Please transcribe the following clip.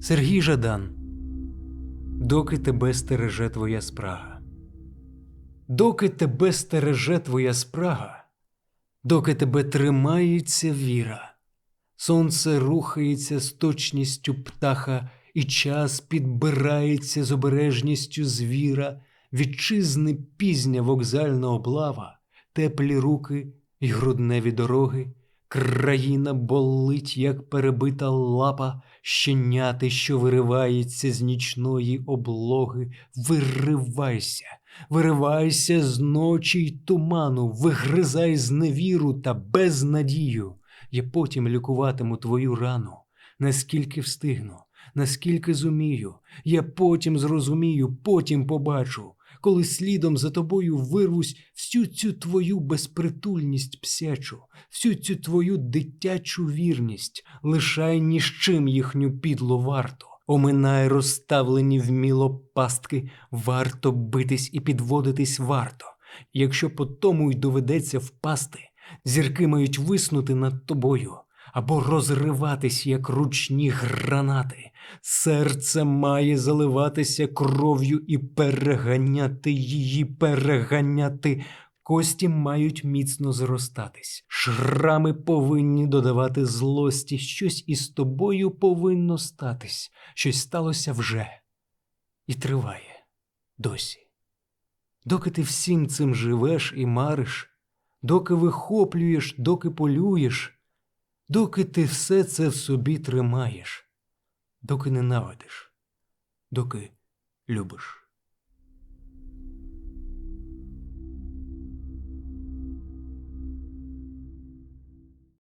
Сергій Жадан, доки тебе стереже твоя спрага. Доки тебе стереже твоя спрага, доки тебе тримається віра, сонце рухається з точністю птаха, і час підбирається з обережністю звіра, вітчизни пізня вокзальна облава, теплі руки й грудневі дороги, країна болить, як перебита лапа, щеняти, що виривається з нічної облоги, виривайся, виривайся з ночі й туману, вигризай зневіру та безнадію. Я потім лікуватиму твою рану, наскільки встигну, наскільки зумію. Я потім зрозумію, потім побачу, коли слідом за тобою вирвусь всю цю твою безпритульність псячу, всю цю твою дитячу вірність, лишай ні з чим їхню підлу варту. Оминай розставлені вміло пастки, варто битись і підводитись варто. Якщо по тому й доведеться впасти, зірки мають виснути над тобою або розриватись, як ручні гранати. Серце має заливатися кров'ю і переганяти її, переганяти. Кості мають міцно зростатись. Шрами повинні додавати злості. Щось із тобою повинно статись. Щось сталося вже і триває досі. Доки ти всім цим живеш і мариш, доки вихоплюєш, доки полюєш, доки ти все це в собі тримаєш, доки ненавидиш, доки любиш.